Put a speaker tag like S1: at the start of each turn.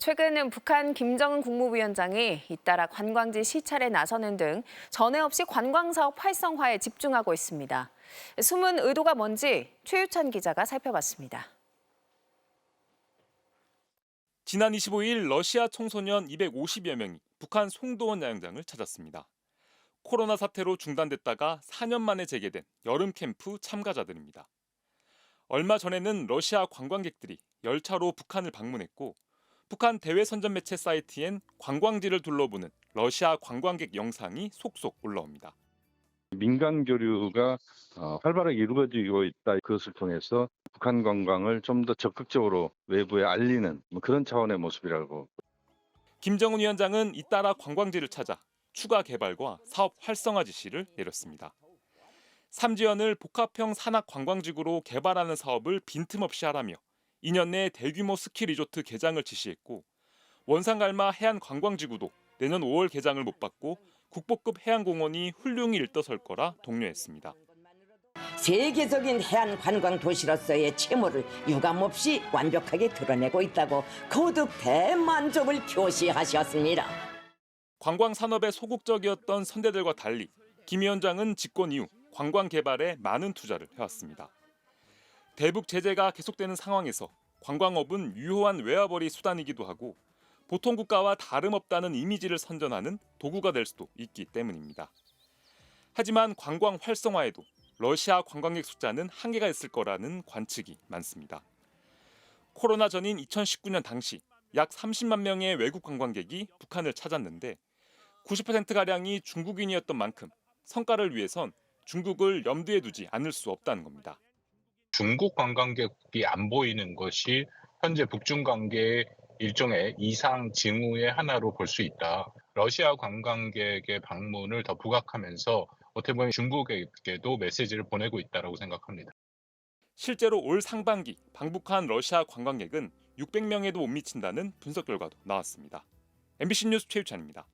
S1: 최근 북한 김정은 국무위원장이 잇따라 관광지 시찰에 나서는 등 전에 없이 관광 사업 활성화에 집중하고 있습니다. 숨은 의도가 뭔지 최유찬 기자가 살펴봤습니다.
S2: 지난 25일 러시아 청소년 250여 명이 북한 송도원 야영장을 찾았습니다. 코로나 사태로 중단됐다가 4년 만에 재개된 여름 캠프 참가자들입니다. 얼마 전에는 러시아 관광객들이 열차로 북한을 방문했고 북한 대외 선전 매체 사이트엔 관광지를 둘러보는 러시아 관광객 영상이 속속 올라옵니다.
S3: 민간 교류가 어, 활발하게 이루어지고 있다. 그것을 통해서 북한 관광을 좀 더 적극적으로 외부에 알리는 뭐 그런 차원의 모습이라고
S2: 김정은 위원장은 잇따라 관광지를 찾아 추가 개발과 사업 활성화 지시를 내렸습니다. 삼지연을 복합형 산악 관광지구로 개발하는 사업을 빈틈없이 하라며 2년 내 대규모 스키 리조트 개장을 지시했고 원산갈마 해안 관광지구도 내년 5월 개장을 못 받고 국보급 해양공원이 훌륭히 일떠설 거라 독려했습니다.
S4: 세계적인 해안 관광 도시로서의 채무를 유감없이 완벽하게 드러내고 있다고 거듭 대만족을 표시하셨습니다.
S2: 관광 산업에 소극적이었던 선대들과 달리 김 위원장은 집권 이후 관광 개발에 많은 투자를 해왔습니다. 대북 제재가 계속되는 상황에서 관광업은 유효한 외화벌이 수단이기도 하고 보통 국가와 다름없다는 이미지를 선전하는 도구가 될 수도 있기 때문입니다. 하지만 관광 활성화에도 러시아 관광객 숫자는 한계가 있을 거라는 관측이 많습니다. 코로나 전인 2019년 당시 약 30만 명의 외국 관광객이 북한을 찾았는데 90%가량이 중국인이었던 만큼 성과를 위해선 중국을 염두에 두지 않을 수 없다는 겁니다.
S5: 중국 관광객이 안 보이는 것이 현재 북중 관계의 일종의 이상 징후의 하나로 볼 수 있다. 러시아 관광객의 방문을 더 부각하면서 어떻게 보면 중국에게도 메시지를 보내고 있다고 생각합니다.
S2: 실제로 올 상반기 방북한 러시아 관광객은 600명에도 못 미친다는 분석 결과도 나왔습니다. MBC 뉴스 최유찬입니다.